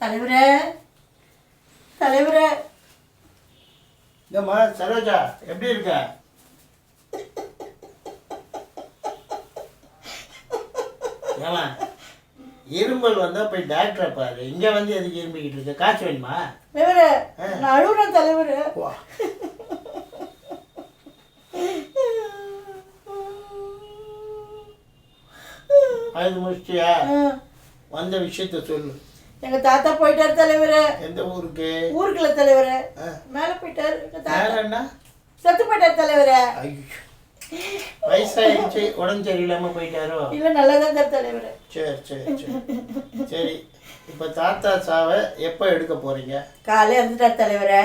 தலைவரே தலைவரே. இந்தம்மா சரோஜா எப்படி இருக்க? ஏமா இருமல் வந்தா போய் டாக்டரை பாரு. இங்க வந்து எதுக்கு இரும்பிக்கிட்டு இருக்க? காய்ச்சல் வேணுமா? தலைவரே நான் அழுகுறேன் தலைவரே. வா. அழுது முடிச்சிட்டியா ஆ, வந்த விஷயத்த சொல்லு. எங்க தாத்தா போயிட்டாரு தலைவரே. எந்த ஊருக்கு? ஊருக்குள்ள தலைவரே. மேல போயிட்டாரு எங்க தாத்தா. செத்து போயிட்டாரு தலைவரே. வயசாயிடுச்சு உடம்பு சரியில்லாம போயிட்டாரோ? இல்ல நல்லதான் தரு தலைவரே. சரி சரி சரி. சரி இப்போ தாத்தா சாவை எப்போ எடுக்க போறீங்க? காலையில இருந்துட்டாரு தலைவரே.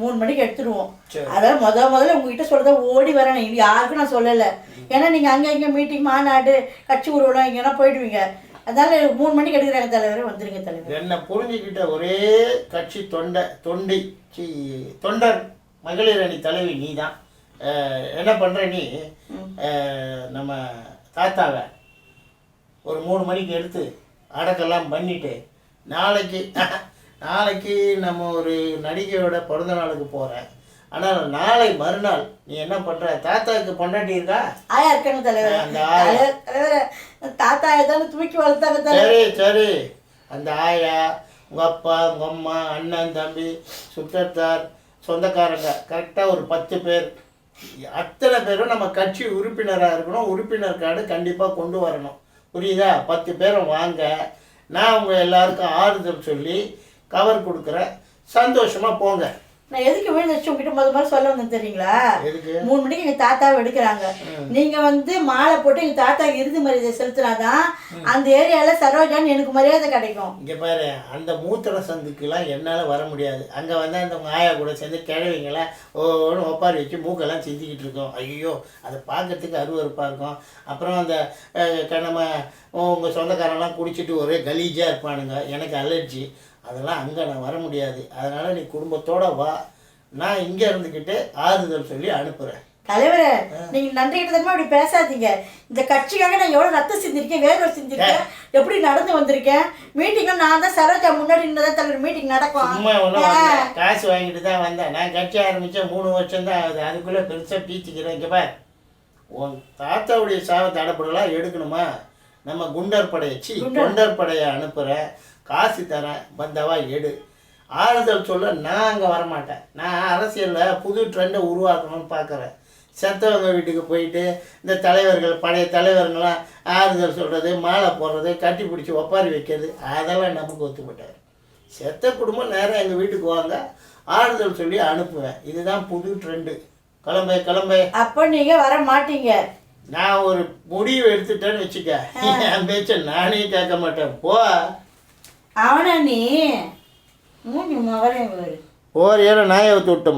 மூணு மணிக்கு எடுத்துருவோம். அதான் முத முதல்ல உங்ககிட்ட சொல்லதான் ஓடி வரேன். யாருக்கும் நான் சொல்லலை. ஏன்னா நீங்க அங்க இங்க மீட்டிங் மாநாடு கட்சி ஊர்வலம் எங்கன்னா போயிடுவீங்க. அதனால மூணு மணிக்கு எடுக்கிறாங்க தலைவரே வந்துருங்க தலைவர். என்னை புரிஞ்சுக்கிட்ட ஒரே கட்சி தொண்டை தொண்டி சி தொண்டர் மகளிர் அணி தலைவி நீ தான் என்ன பண்ணுற நீ? நம்ம தாத்தாவை ஒரு மூணு மணிக்கு எடுத்து அடக்கெல்லாம் பண்ணிட்டு நாளைக்கு நாளைக்கு நம்ம ஒரு நடிகையோட பிறந்த நாளுக்கு போகிறேன் ஆனால் நாளை மறுநாள் நீ என்ன பண்ணுற தாத்தாவுக்கு பொண்டாட்டி இருக்கா? ஆயா இருக்காங்க தலைவர். அந்த ஆயா. தாத்தா ஏதாவது தூக்கி வளர்த்தாங்க சரி சரி. அந்த ஆயா உங்கள் அப்பா உங்கள் அம்மா அண்ணன் தம்பி சுற்றத்தார் சொந்தக்காரங்க கரெக்டாக ஒரு பத்து பேர். அத்தனை பேரும் நம்ம கட்சி உறுப்பினராக இருக்கணும். உறுப்பினர் கார்டு கண்டிப்பாக கொண்டு வரணும். புரியுதா? பத்து பேரும் வாங்க. நான் உங்கள் எல்லாருக்கும் ஆறுதல் சொல்லி கவர் கொடுக்குறேன். சந்தோஷமாக போங்க. நான் எதுக்கு விழுந்துச்சு உங்ககிட்ட முத மாதிரி சொல்ல வந்தேன் தெரியுங்களா? எதுக்கு? மூணு மணிக்கு எங்க தாத்தாவை எடுக்கிறாங்க. நீங்க வந்து மாலை போட்டு எங்க தாத்தா இறுதி மரியாதை செலுத்தினாதான் அந்த ஏரியால சரோஜான்னு எனக்கு மரியாதை கிடைக்கும். இங்கே பாரு அந்த மூத்திர சந்துக்கெல்லாம் என்னால் வர முடியாது. அங்கே வந்து அந்த ஆயா கூட சேர்ந்து கிழவிங்களாம் ஓன்னு ஒப்பாரி வச்சு மூக்கெல்லாம் சிந்திக்கிட்டு இருக்கோம். ஐயோ அதை பார்க்கறதுக்கு அருவருப்பாக இருக்கும். அப்புறம் அந்த நம்ம உங்கள் சொந்தக்காரங்களாம் குடிச்சிட்டு ஒரே கலீஜாக இருப்பானுங்க. எனக்கு அலர்ஜி அதெல்லாம் அங்கே நான் வர முடியாது. அதனால் நீ குடும்பத்தோட வா. நான் இங்கே இருந்துக்கிட்டு ஆறுதல் சொல்லி அனுப்புகிறேன் தலைவரே நீங்க நன்றி கிட்டத்தட்ட அப்படி பேசாதீங்க. இந்த கட்சிக்காக நான் எவ்வளவு ரத்தம் செஞ்சிருக்கேன் வேர்வை செஞ்சிருக்கேன் எப்படி நடந்து வந்திருக்கேன்? மீட்டிங்கும் நான் தான் சரோஜா முன்னாடி நின்றதான் தலைவர் மீட்டிங் நடக்கும். காசு வாங்கிட்டு தான் வந்தேன். நான் கட்சி ஆரம்பித்த மூணு வருஷம் தான் ஆகுது. அதுக்குள்ளே பெருசாக பீச்சிக்கிறேன் இங்கே பார். உன் தாத்தாவுடைய சாவை தடப்படலாம் எடுக்கணுமா? நம்ம குண்டர் படையை சி குண்டர். படையை அனுப்புகிறேன் காசு தரேன் வந்தவா எடு. ஆறுதல் சொல்ல நான் அங்கே வரமாட்டேன். நான் அரசியலில் புது ட்ரெண்டை உருவாக்கணும்னு பார்க்குறேன் செத்தவங்க வீட்டுக்கு போயிட்டு இந்த தலைவர்கள் பழைய தலைவர்கள்லாம் ஆறுதல் சொல்கிறது மாலை போடுறது கட்டி பிடிச்சி ஒப்பாரி வைக்கிறது அதெல்லாம் நமக்கு ஒத்துப்பட்டார் செத்த குடும்பம் நேராக எங்கள் வீட்டுக்கு வாங்க ஆறுதல் சொல்லி அனுப்புவேன். இதுதான் புது ட்ரெண்டு கிளம்பு கிளம்பு. அப்ப நீங்க வர மாட்டீங்க நான் ஒரு முடிவு எடுத்துட்டேன்னு வச்சுக்க. என் பேச்ச நானே கேட்க மாட்டேன். போ. அவனா நீ மூஞ்சி மகரே ஓர் ஏற நாயை விட்டு விட்டோமா?